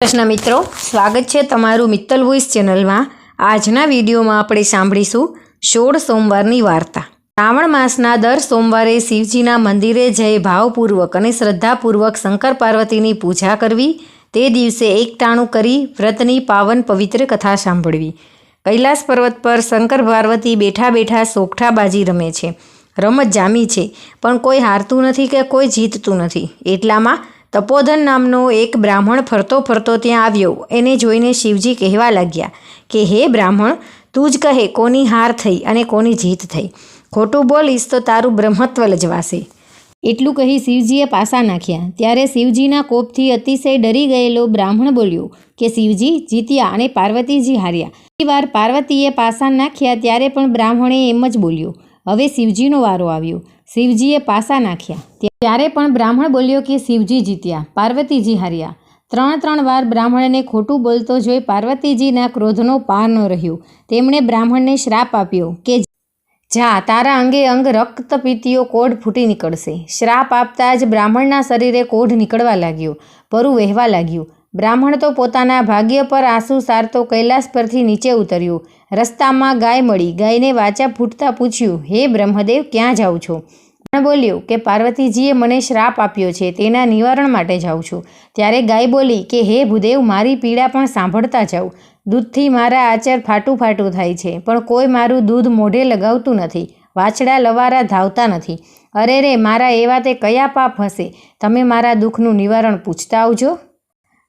કૃષ્ણ મિત્રો, સ્વાગત છે તમારું મિત્તલ વોઇસ ચેનલમાં આજના વિડીયોમાં આપણે સાંભળીશું સોળ સોમવારની વાર્તા. શ્રાવણ માસના દર સોમવારે શિવજીના મંદિરે જઈ ભાવપૂર્વક અને શ્રદ્ધાપૂર્વક શંકર પાર્વતીની પૂજા કરવી, તે દિવસે એકટાણું કરી વ્રતની પાવન પવિત્ર કથા સાંભળવી. કૈલાસ પર્વત પર શંકર પાર્વતી બેઠા બેઠા સોગઠાબાજી રમે છે. રમત જામી છે, પણ કોઈ હારતું નથી કે કોઈ જીતતું નથી. એટલામાં તપોધન નામનો એક બ્રાહ્મણ ફરતો ફરતો ત્યાં આવ્યો. એને જોઈને શિવજી કહેવા લાગ્યા કે, હે બ્રાહ્મણ, તું જ કહે કોની હાર થઈ અને કોની જીત થઈ. ખોટું બોલીશ તો તારું બ્રહ્મત્વ લજવાશે. એટલું કહી શિવજીએ પાસા નાખ્યા. ત્યારે શિવજીના કોપથી અતિશય ડરી ગયેલો બ્રાહ્મણ બોલ્યો કે, શિવજી, જીત્યા અને પાર્વતીજી હાર્યા. બીજી વાર પાર્વતીએ પાસા નાખ્યા ત્યારે પણ બ્રાહ્મણે એમ જ બોલ્યો. હવે શિવજીનો વારો આવ્યો. શિવજીએ પાસા નાખ્યા. ત્યારે પણ બ્રાહ્મણ બોલ્યો કે શિવજી જીત્યા, પાર્વતીજી હાર્યા. ત્રણ ત્રણ વાર બ્રાહ્મણને ખોટું બોલતો જોઈ પાર્વતીજીના ક્રોધનો પાર ન રહ્યો. તેમણે બ્રાહ્મણને શ્રાપ આપ્યો કે જા, તારા અંગે અંગ રક્તપીતીઓ કોઢ ફૂટી નીકળશે. શ્રાપ આપતા જ બ્રાહ્મણના શરીરે કોઢ નીકળવા લાગ્યો, પરું વહેવા લાગ્યું. બ્રાહ્મણ તો પોતાના ભાગ્ય પર આંસુ સારતો કૈલાસ પરથી નીચે ઉતર્યો. રસ્તામાં ગાય મળી. ગાયને વાચા ફૂટતા પૂછ્યું, હે બ્રહ્મદેવ, ક્યાં જાઉં છો? પણ બોલ્યું, કે પાર્વતીજીએ મને શ્રાપ આપ્યો છે, તેના નિવારણ માટે જાઉં છું. ત્યારે ગાય બોલી કે, હે ભૂદેવ, મારી પીડા પણ સાંભળતા જાઉં દૂધથી મારા આચર ફાટું ફાટું થાય છે, પણ કોઈ મારું દૂધ મોઢે લગાવતું નથી, વાછડા લવારા ધાવતા નથી. અરે રે, મારા એવા તે કયા પાપ હશે? તમે મારા દુઃખનું નિવારણ પૂછતા આવજો.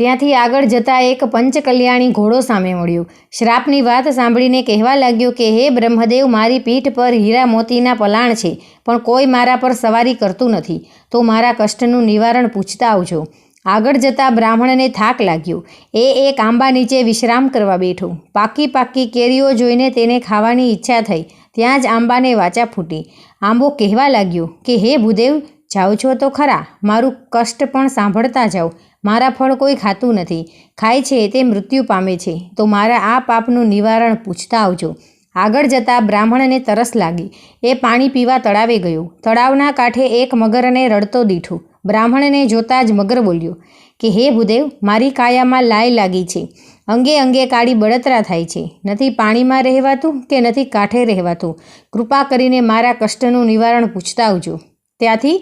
ત્યાંથી આગળ જતા એક પંચકલ્યાણી ઘોડો સામે મળ્યો શ્રાપની વાત સાંભળીને કહેવા લાગ્યો કે, હે બ્રહ્મદેવ, મારી પીઠ પર હીરા મોતીના પલાણ છે, પણ કોઈ મારા પર સવારી કરતું નથી. તો મારા કષ્ટનું નિવારણ પૂછતા આવજો. આગળ જતા બ્રાહ્મણને થાક લાગ્યો. એ એક આંબા નીચે વિશ્રામ કરવા બેઠો. પાકી પાકી કેરીઓ જોઈને તેને ખાવાની ઈચ્છા થઈ. ત્યાં જ આંબાને વાચા ફૂટી. આંબો કહેવા લાગ્યો કે, હે ભૂદેવ, જાઓ છો તો ખરા. મારું કષ્ટ પણ સાંભળતા જાઓ. મારા ફળ કોઈ ખાતું નથી. ખાય છે તે મૃત્યુ પામે છે. તો મારા આ પાપનું નિવારણ પૂછતા આવજો. આગળ જતાં બ્રાહ્મણને તરસ લાગી. એ પાણી પીવા તળાવે ગયો. તળાવના કાંઠે એક મગરને રડતો દીઠો. બ્રાહ્મણને જોતાં જ મગર બોલ્યો, કે હે ભૂદેવ, મારી કાયામાં લાય લાગી છે. અંગે અંગે કાળી બળતરા થાય છે. નથી પાણીમાં રહેવાતું કે નથી કાંઠે રહેવાતું? કૃપા કરીને મારા કષ્ટનું નિવારણ પૂછતા આવજો. ત્યાંથી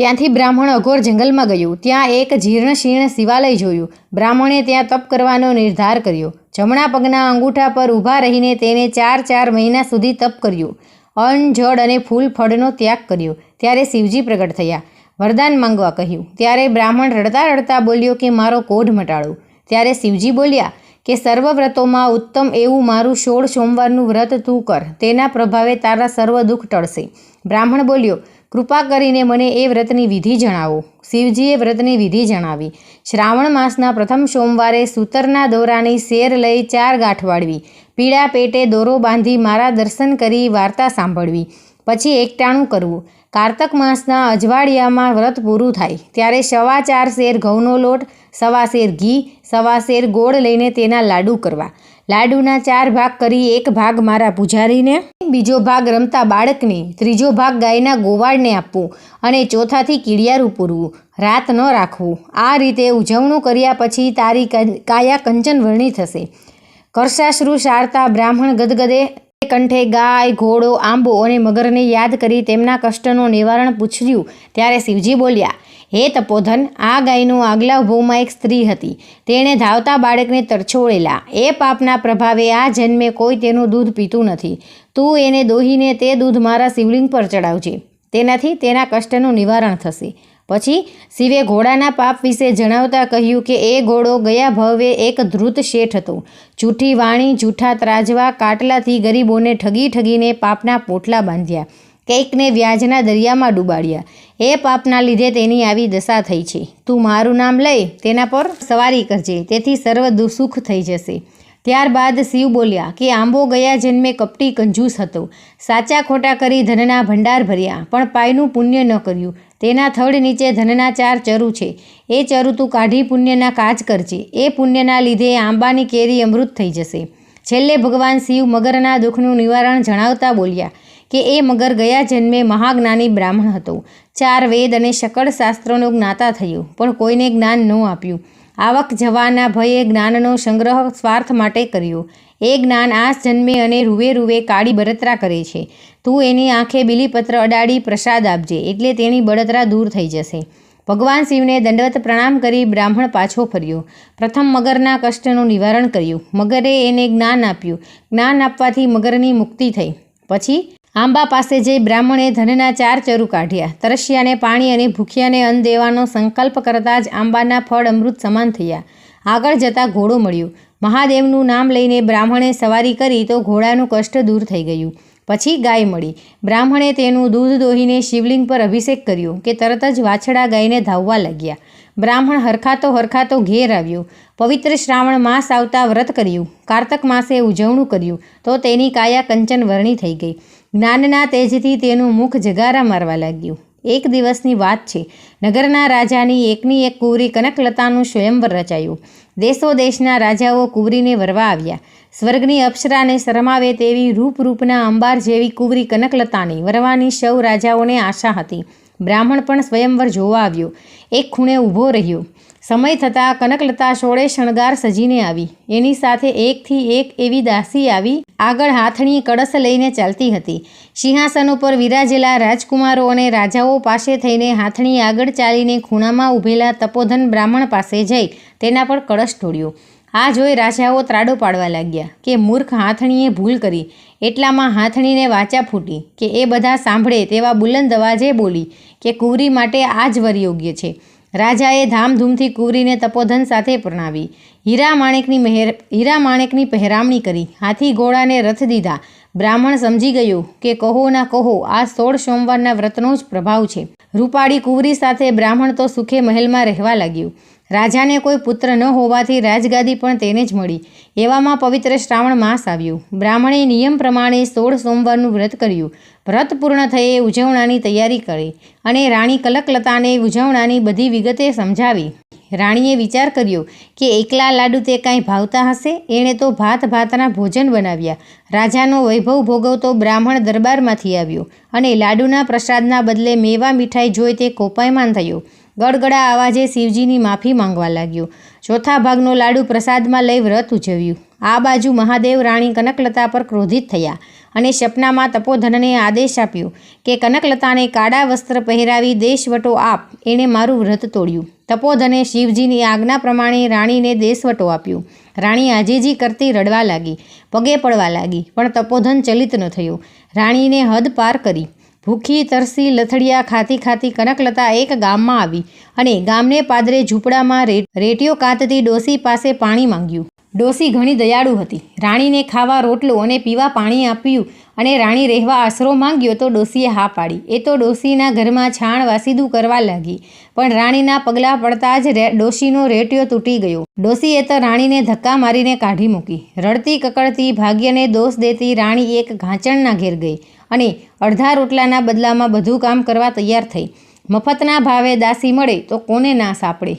ત્યાંથી બ્રાહ્મણ અઘોર જંગલમાં ગયું. ત્યાં એક જીર્ણ શીર્ણ શિવાલય જોયું. બ્રાહ્મણે ત્યાં તપ કરવાનો નિર્ધાર કર્યો. જમણા પગના અંગૂઠા પર ઊભા રહીને તેણે ચાર ચાર મહિના સુધી તપ કર્યું. અન્ન, જળ અને ફૂલ ફળનો ત્યાગ કર્યો. ત્યારે શિવજી પ્રગટ થયા. વરદાન માંગવા કહ્યું. ત્યારે બ્રાહ્મણ રડતા રડતા બોલ્યો કે, મારો કોઢ મટાડો. ત્યારે શિવજી બોલ્યા કે સર્વ વ્રતોમાં ઉત્તમ એવું મારું સોળ સોમવારનું વ્રત તું કર. તેના પ્રભાવે તારા સર્વ દુઃખ ટળશે. બ્રાહ્મણ બોલ્યો, કૃપા કરીને મને એ વ્રતની વિધિ જણાવો. શિવજીએ વ્રતની વિધિ જણાવી. શ્રાવણ માસના પ્રથમ સોમવારે સૂતરના દોરાની શેર લઈ ચાર ગાંઠ વાળવી. પીળા પેટે દોરો બાંધી મારા દર્શન કરી વાર્તા સાંભળવી. પછી એકટાણું કરવું. કારતક માસના અજવાળિયામાં વ્રત પૂરું થાય. ત્યારે સવા ચાર શેર ઘઉંનો લોટ સવા શેર ઘી, સવા શેર ગોળ લઈને તેના લાડુ કરવા. લાડુના ચાર ભાગ કરી એક ભાગ મારા પૂજારીને, બીજો ભાગ રમતા બાળકને, ત્રીજો ભાગ ગાયના ગોવાળને આપવું અને ચોથાથી કીડિયારું પૂરવું. રાત ન રાખવું. આ રીતે ઉજવણું કર્યા પછી તારી કાયા કંચન વર્ણી થશે. કરશાશ્રુ સારતા બ્રાહ્મણ ગદગદે કંઠે ગાય, ઘોડો, આંબો અને મગરને યાદ કરી તેમના કષ્ટનું નિવારણ પૂછ્યું. ત્યારે શિવજી બોલ્યા, હે તપોધન, આ ગાયનું આગલા ભૂમાં એક સ્ત્રી હતી. તેણે ધાવતા બાળકને તરછોડેલા. એ પાપના પ્રભાવે આ જન્મે કોઈ તેનું દૂધ પીતું નથી. તું એને દોહીને તે દૂધ મારા શિવલિંગ પર ચડાવજે. તેનાથી તેના કષ્ટનું નિવારણ થશે. પછી શિવે ઘોડાના પાપ વિશે જણાવતા કહ્યું કે એ ઘોડો ગયા ભવે એક ધ્રુત શેઠ હતો. જૂઠી વાણી, જૂઠા ત્રાજવા, કાટલાથી ગરીબોને ઠગી ઠગીને પાપના પોટલા બાંધ્યા કંઈકને વ્યાજના દરિયામાં ડૂબાડ્યા. એ પાપના લીધે તેની આવી દશા થઈ છે. તું મારું નામ લઈ, તેના પર સવારી કરજે, તેથી સર્વ દુઃખ થઈ જશે. ત્યારબાદ શિવ બોલ્યા કે આંબો ગયા જન્મે કપટી કંજૂસ હતો. સાચા ખોટા કરી ધનના ભંડાર ભર્યા, પણ પાયનું પુણ્ય ન કર્યું. તેના થડ નીચે ધનના ચાર ચરુ છે. એ ચરુ તું કાઢી પુણ્યના કાજ કરજે. એ પુણ્યના લીધે આંબાની કેરી અમૃત થઈ જશે. છેલ્લે ભગવાન શિવ મગરના દુઃખનું નિવારણ જણાવતા બોલ્યા કે એ મગર ગયા જન્મે મહાજ્ઞાની બ્રાહ્મણ હતો. ચાર વેદ અને શકળ શાસ્ત્રોનું જ્ઞાતા થયું, પણ કોઈને જ્ઞાન ન આપ્યું. આવક જવાના ભયે જ્ઞાનનો સંગ્રહ સ્વાર્થ માટે કર્યો. એ જ્ઞાન આસ જન્મે અને રૂવે રૂવે કાળી બળતરા કરે છે. તું એની આંખે બિલીપત્ર અડાડી પ્રસાદ આપજે, એટલે તેની બળતરા દૂર થઈ જશે. ભગવાન શિવને દંડવત પ્રણામ કરી બ્રાહ્મણ પાછો ફર્યો. પ્રથમ મગરના કષ્ટનું નિવારણ કર્યું. મગરે એને જ્ઞાન આપ્યું. જ્ઞાન આપવાથી મગરની મુક્તિ થઈ. પછી આંબા પાસે જઈ બ્રાહ્મણે ધનના ચાર ચરુ કાઢ્યા. તરસ્યાને પાણી અને ભૂખ્યાને અન્ન દેવાનો સંકલ્પ કરતાં જ આંબાના ફળ અમૃત સમાન થયા. આગળ જતાં ઘોડો મળ્યો. મહાદેવનું નામ લઈને બ્રાહ્મણે સવારી કરી તો ઘોડાનું કષ્ટ દૂર થઈ ગયું. પછી ગાય મળી. બ્રાહ્મણે તેનું દૂધ દોહીને શિવલિંગ પર અભિષેક કર્યો કે તરત જ વાછડા ગાયને ધાવવા લાગ્યા. બ્રાહ્મણ હરખાતો હરખાતો ઘેર આવ્યો. પવિત્ર શ્રાવણ માસ આવતા વ્રત કર્યું. કારતક માસે ઉજવણું કર્યું. તો તેની કાયા કંચન વર્ણી થઈ ગઈ. જ્ઞાનના તેજથી તેનું મુખ જગારા મારવા લાગ્યું. એક દિવસની વાત છે. નગરના રાજાની એકની એક કુંવરી કનકલતાનું સ્વયંવર રચાયું. દેશો દેશના રાજાઓ કુંવરીને વરવા આવ્યા. સ્વર્ગની અપ્સરાને શરમાવે તેવી રૂપરૂપના અંબાર જેવી કુંવરી કનકલતાની વરવાની સૌ રાજાઓને આશા હતી. બ્રાહ્મણ પણ સ્વયંવર જોવા આવ્યો. એક ખૂણે ઊભો રહ્યો. સમય થતાં કનકલતા સોળે શણગાર સજીને આવી. એની સાથે એકથી એક એવી દાસી આવી, આગળ હાથણી કળશ લઈને ચાલતી હતી. સિંહાસન ઉપર વિરાજેલા રાજકુમારો અને રાજાઓ પાસે થઈને હાથણી આગળ ચાલીને ખૂણામાં ઊભેલા તપોધન બ્રાહ્મણ પાસે જઈ તેના પર કળશ ઢોળ્યો. આ જોઈ રાજાઓ ત્રાડો પાડવા લાગ્યા કે મૂર્ખ હાથણીએ ભૂલ કરી. એટલામાં હાથણીને વાચા ફૂટી કે એ બધા સાંભળે તેવા બુલંદ અવાજે બોલી કે કુંવરી માટે આ જ વર યોગ્ય છે. રાજાએ ધામધૂમથી કુંવરીને તપોધન સાથે પરણાવી. હીરા માણેકની મહેર, હીરા માણેકની પહેરામણી કરી. હાથી ઘોડાને રથ દીધા. બ્રાહ્મણ સમજી ગયો કે કહો ના કહો આ સોળ સોમવારના વ્રતનો જ પ્રભાવ છે. રૂપાળી કુંવરી સાથે બ્રાહ્મણ તો સુખે મહેલમાં રહેવા લાગ્યું. રાજાને કોઈ પુત્ર ન હોવાથી રાજગાદી પણ તેને જ મળી. એવામાં પવિત્ર શ્રાવણ માસ આવ્યો. બ્રાહ્મણે નિયમ પ્રમાણે સોળ સોમવારનું વ્રત કર્યું. વ્રત પૂર્ણ થયે ઉજવણાની તૈયારી કરી અને રાણી કલકલતાને ઉજવણાની બધી વિગતે સમજાવી. રાણીએ વિચાર કર્યો કે એકલા લાડુ તે કાંઈ ભાવતા હશે? એણે તો ભાત ભાતના ભોજન બનાવ્યા. રાજાનો વૈભવ ભોગવતો બ્રાહ્મણ દરબારમાંથી આવ્યો અને લાડુના પ્રસાદના બદલે મેવા મીઠાઈ જોઈ તે કોપાયમાન થયો. ગડગડા અવાજે શિવજીની માફી માંગવા લાગ્યો. ચોથા ભાગનો લાડુ પ્રસાદમાં લઈ વ્રત ઉજવ્યું. આ બાજુ મહાદેવ રાણી કનકલતા પર ક્રોધિત થયા અને સપનામાં તપોધનને આદેશ આપ્યો કે કનકલતાને કાળા વસ્ત્ર પહેરાવી દેશવટો આપ, એણે મારું વ્રત તોડ્યું. તપોધને શિવજીની આજ્ઞા પ્રમાણે રાણીને દેશવટો આપ્યો. રાણી આજીજી કરતી રડવા લાગી, પગે પડવા લાગી, પણ તપોધન ચલિત ન થયો. રાણીને હદ પાર કરી. ભૂખી, તરસી, લથડિયા ખાતી ખાતી કનકલતા એક ગામમાં આવી અને ગામને પાદરે ઝૂંપડામાં રેટીઓ કાંતતી ડોસી પાસે પાણી માંગ્યું. ડોસી ઘણી દયાળુ હતી. રાણીને ખાવા રોટલો અને પીવા પાણી આપ્યું અને રાણી રહેવા આશરો માંગ્યો તો ડોસીએ હા પાડી. એ તો ડોસીના ઘરમાં છાણ વાસીદું કરવા લાગી. પણ રાણીના પગલાં પડતા જ ડોસીનો રેટિયો તૂટી ગયો. ડોસીએ તો રાણીને ધક્કા મારીને કાઢી મૂકી. રડતી કકડતી ભાગ્યને દોષ દેતી રાણી એક ઘાંચણના ઘેર ગઈ અને અડધા રોટલાના બદલામાં બધું કામ કરવા તૈયાર થઈ. મફતના ભાવે દાસી મળે તો કોને ના સાપડે?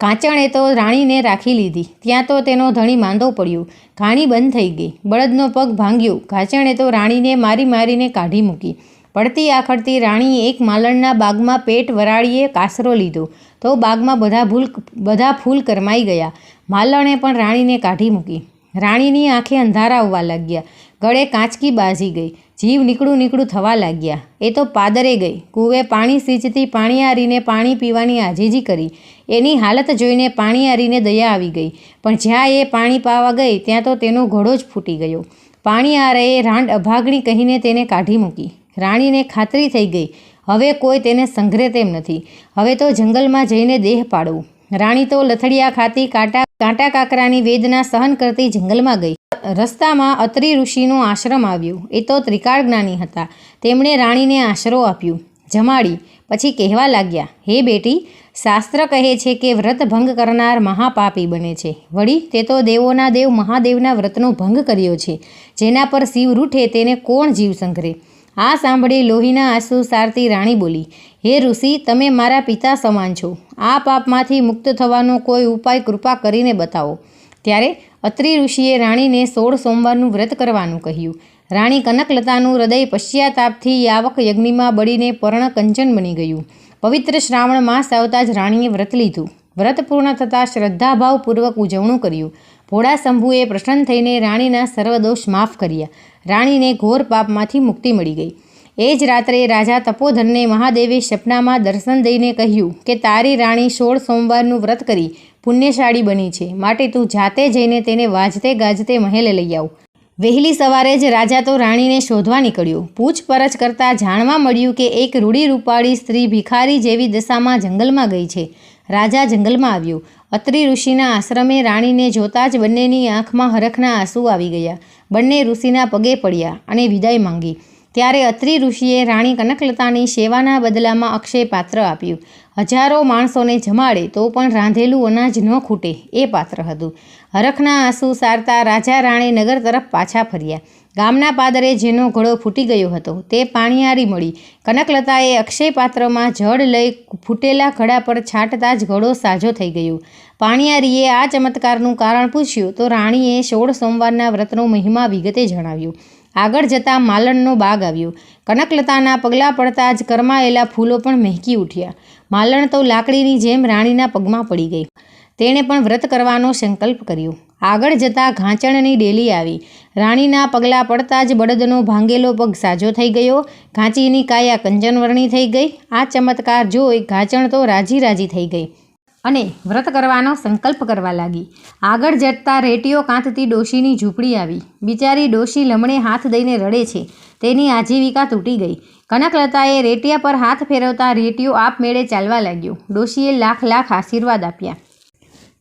કાંચણે તો રાણીને રાખી લીધી. ત્યાં તો તેનો ધણી માંદો પડ્યો. ઘાણી બંધ થઈ ગઈ. બળદનો પગ ભાંગ્યો. કાંચણે તો રાણીને મારી મારીને કાઢી મૂકી. પડતી આખડતી રાણીએ એક માલણના બાગમાં પેટ વરાળીએ કાસરો લીધો. તો બાગમાં બધા ભૂલ બધા ફૂલ કરમાઈ ગયા. માલણે પણ રાણીને કાઢી મૂકી. રાણીની આંખે અંધારા આવવા લાગ્યા. ગળે કાંચકી બાજી ગઈ. જીવ નીકળું નીકળું થવા લાગ્યા. એ તો પાદરે ગઈ. કૂવે પાણી સિંચતી પાણીયારીને પાણી પીવાની આજીજી કરી. એની હાલત જોઈને પાણીયારીને દયા આવી ગઈ. પણ જ્યાં એ પાણી પાવા ગઈ, ત્યાં તો તેનો ઘોડો જ ફૂટી ગયો. પાણીયારાએ રાંડ અભાગણી કહીને તેને કાઢી મૂકી. રાણીને ખાતરી થઈ ગઈ. હવે કોઈ તેને સંઘરે તેમ નથી. હવે તો જંગલમાં જઈને દેહ પાડવું. રાણી તો લથડિયા ખાતી કાંટા કાંટા કાકરાની વેદના સહન કરતી જંગલમાં ગઈ. રસ્તામાં અત્રિ ઋષિનો આશ્રમ આવ્યો. એ તો ત્રિકાળ જ્ઞાની હતા. તેમણે રાણીને આશરો આપ્યો. જમાડી. પછી કહેવા લાગ્યા, હે બેટી, શાસ્ત્ર કહે છે કે વ્રત ભંગ કરનાર મહાપાપી બને છે. વળી તે તો દેવોના દેવ મહાદેવના વ્રતનો ભંગ કર્યો છે. જેના પર શિવ રૂઠે તેને કોણ જીવ સંઘરે? આ સાંભળી લોહીના આંસુ સારતી રાણી બોલી હે ઋષિ, તમે મારા પિતા સમાન છો. આ પાપમાંથી મુક્ત થવાનો કોઈ ઉપાય કૃપા કરીને બતાવો. ત્યારે અત્રિ ઋષિએ રાણીને સોળ સોમવારનું વ્રત કરવાનું કહ્યું. રાણી કનકલતાનું હૃદય પશ્ચાતાપથી યાવક યજ્ઞમાં બળીને પર્ણ કંચન બની ગયું. પવિત્ર શ્રાવણ માસ આવતા જ રાણીએ વ્રત લીધું. વ્રત પૂર્ણ થતાં શ્રદ્ધાભાવપૂર્વક ઉજવણું કર્યું. ભોળા શંભુએ પ્રસન્ન થઈને રાણીના સર્વદોષ માફ કર્યા. રાણીને ઘોર પાપમાંથી મુક્તિ મળી ગઈ. એ જ રાત્રે રાજા તપોધનને મહાદેવે સપનામાં દર્શન દઈને કહ્યું કે, તારી રાણી સોળ સોમવારનું વ્રત કરી પુણ્યશાળી બની છે. માટે તું જાતે જઈને તેને વાજતે ગાજતે મહેલે લઈ આવ. વહેલી સવારે જ રાજા તો રાણીને શોધવા નીકળ્યો. પૂછપરછ કરતાં જાણવા મળ્યું કે, એક રૂડી રૂપાળી સ્ત્રી ભિખારી જેવી દશામાં જંગલમાં ગઈ છે. રાજા જંગલમાં આવ્યો. અત્રિ ઋષિના આશ્રમે રાણીને જોતાં જ બંનેની આંખમાં હરખના આંસુ આવી ગયા. બંને ઋષિના પગે પડ્યા અને વિદાય માંગી. ત્યારે અત્રિ ઋષિએ રાણી કનકલતાની સેવાના બદલામાં અક્ષય પાત્ર આપ્યું. હજારો માણસોને જમાડે તો પણ રાંધેલું અનાજ ન ખૂટે, એ પાત્ર હતું. હરખના આંસુ સારતા રાજા રાણી નગર તરફ પાછા ફર્યા. ગામના પાદરે જેનો ઘડો ફૂટી ગયો હતો, તે પાણીયારી મળી. કનકલતાએ અક્ષય પાત્રમાં જળ લઈ ફૂટેલા ઘડા પર છાંટતા જ ઘડો સાજો થઈ ગયો. પાણીયારીએ આ ચમત્કારનું કારણ પૂછ્યું તો રાણીએ સોળ સોમવારના વ્રતનો મહિમા વિગતે જણાવ્યું. આગળ જતાં માલણનો બાગ આવ્યો. કનકલતાના પગલાં પડતા જ કરમાયેલા ફૂલો પણ મહેકી ઉઠ્યા. માલણ તો લાકડીની જેમ રાણીના પગમાં પડી ગઈ. તેણે પણ વ્રત કરવાનો સંકલ્પ કર્યો. આગળ જતાં ઘાંચણની ડેલી આવી. રાણીના પગલાં પડતા જ બળદનો ભાંગેલો પગ સાજો થઈ ગયો. ઘાંચીની કાયા કંચનવર્ણી થઈ ગઈ. આ ચમત્કાર જોઈ ઘાંચણ તો રાજી રાજી થઈ ગઈ. અને વ્રત કરવાનો સંકલ્પ કરવા લાગી. આગળ જતાં રેટીઓ કાંતતી ડોશીની ઝૂંપડી આવી. બિચારી ડોશી લમણે હાથ દઈને રડે છે. તેની આજીવિકા તૂટી ગઈ. કનકલતાએ રેટિયા પર હાથ ફેરવતા રેટિયો આપમેળે ચાલવા લાગ્યો. ડોશીએ લાખ લાખ આશીર્વાદ આપ્યા.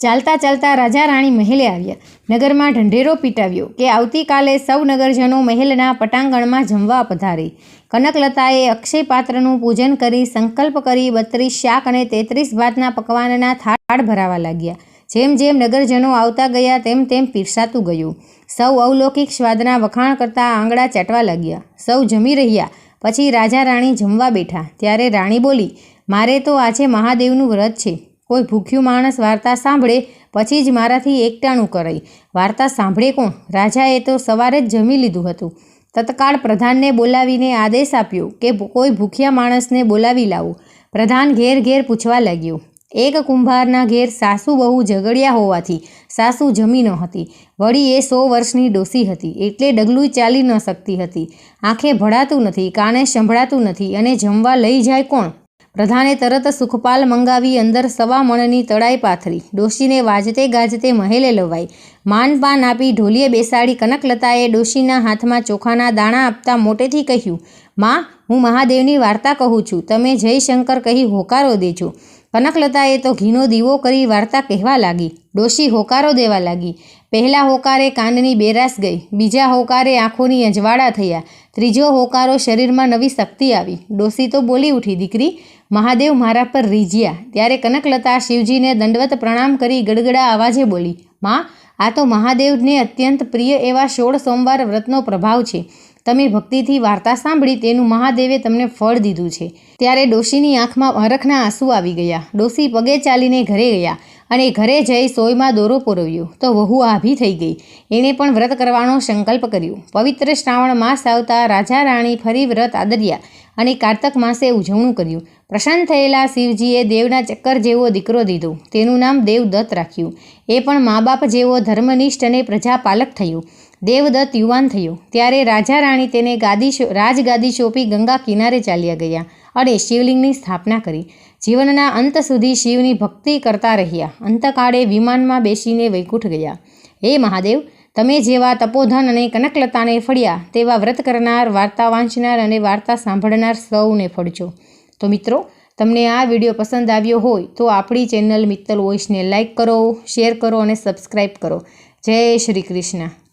ચાલતા ચાલતા રાજા રાણી મહેલે આવ્યા. નગરમાં ઢંઢેરો પીટાવ્યો કે આવતીકાલે સૌ નગરજનો મહેલના પટાંગણમાં જમવા પધારે. કનકલતાએ અક્ષય પાત્રનું પૂજન કરી સંકલ્પ કરી બત્રીસ શાક અને તેત્રીસ ભાતના પકવાનના થાળ ભરાવા લાગ્યા. જેમ જેમ નગરજનો આવતા ગયા, તેમ તેમ પીરસાતું ગયું. સૌ અવલૌકિક સ્વાદના વખાણ કરતા આંગળા ચાટવા લાગ્યા. સૌ જમી રહ્યા. પછી રાજા રાણી જમવા બેઠા. ત્યારે રાણી બોલી, મારે તો આજે મહાદેવનું વ્રત છે. કોઈ ભૂખ્યું માણસ વાર્તા સાંભળે, પછી જ મારાથી એકટાણું કરાય. વાર્તા સાંભળે કોણ? રાજાએ તો સવારે જ જમી લીધું હતું. તત્કાળ પ્રધાનને બોલાવીને આદેશ આપ્યો કે કોઈ ભૂખ્યા માણસને બોલાવી લાવો. પ્રધાન ઘેર ઘેર પૂછવા લાગ્યો. એક કુંભારના ઘેર સાસુ બહુ ઝઘડ્યા હોવાથી સાસુ જમી ન હતી. વળી એ સો વર્ષની ડોસી હતી, એટલે ડગલું ચાલી ન શકતી હતી. આંખે ભળાતું નથી કાને સંભળાતું નથી, અને જમવા લઈ જાય કોણ? પ્રધાને તરત સુખપાલ મંગાવી અંદર સવા મણની તળાઈ પાથરી. ડોશીને વાજતે ગાજતે મહેલે લવાઈ. માનપાન આપી ઢોલીએ બેસાડી કનકલતાએ ડોશીના હાથમાં ચોખાના દાણા આપતા મોટેથી કહ્યું, માં, હું મહાદેવની વાર્તા કહું છું. તમે જયશંકર કહી હોકારો દેજો. કનકલતાએ તો ઘીનો દીવો કરી વાર્તા કહેવા લાગી. ડોશી હોકારો દેવા લાગી. પહેલા હોકારે કાનની બેરાસ ગઈ, બીજા હોકારે આંખોની અજવાળા થયા, ત્રીજો હોકારો શરીરમાં નવી શક્તિ આવી. ડોશી તો બોલી ઉઠી, દીકરી મહાદેવ મારા પર રીઝ્યા ત્યારે કનકલતા શિવજીને દંડવત પ્રણામ કરી ગડગડા અવાજે બોલી, માં, આ તો મહાદેવને અત્યંત પ્રિય એવા સોળ સોમવાર વ્રતનો પ્રભાવ છે. તમે ભક્તિથી વાર્તા સાંભળી તેનું મહાદેવે તમને ફળ દીધું છે. ત્યારે ડોશીની આંખમાં હરખના આંસુ આવી ગયા. ડોશી પગે ચાલીને ઘરે ગયા અને ઘરે જઈ સોયમાં દોરો પુરવ્યો. તો વહુ આભી થઈ ગઈ. એણે પણ વ્રત કરવાનો સંકલ્પ કર્યો. પવિત્ર શ્રાવણ માસ આવતા રાજા રાણી ફરી વ્રત આદર્યા. અને કારતક માસે ઉજવણું કર્યું. પ્રસન્ન થયેલા શિવજીએ દેવના ચક્કર જેવો દીકરો દીધો. તેનું નામ દેવદત્ત રાખ્યું. એ પણ મા બાપ જેવો ધર્મનિષ્ઠ અને પ્રજાપાલક થયો. દેવદત્ત યુવાન થયો. ત્યારે રાજા રાણી તેને ગાદી રાજગાદી સોંપી ગંગા કિનારે ચાલ્યા ગયા અને શિવલિંગની સ્થાપના કરી. જીવનના અંત સુધી શિવની ભક્તિ કરતા રહ્યા. અંતકાળે વિમાનમાં બેસીને વૈકુંઠ ગયા. હે મહાદેવ તમે જેવા તપોધન અને કનકલતાને ફળ્યા, તેવા વ્રત કરનાર, વાર્તા વાંચનાર અને વાર્તા સાંભળનાર સૌને ફળજો. તો મિત્રો, તમને આ વીડિયો પસંદ આવ્યો હોય તો આપણી ચેનલ મિત્તલ વોઇસને લાઇક કરો, શેર કરો અને સબસ્ક્રાઈબ કરો. જય શ્રી કૃષ્ણ.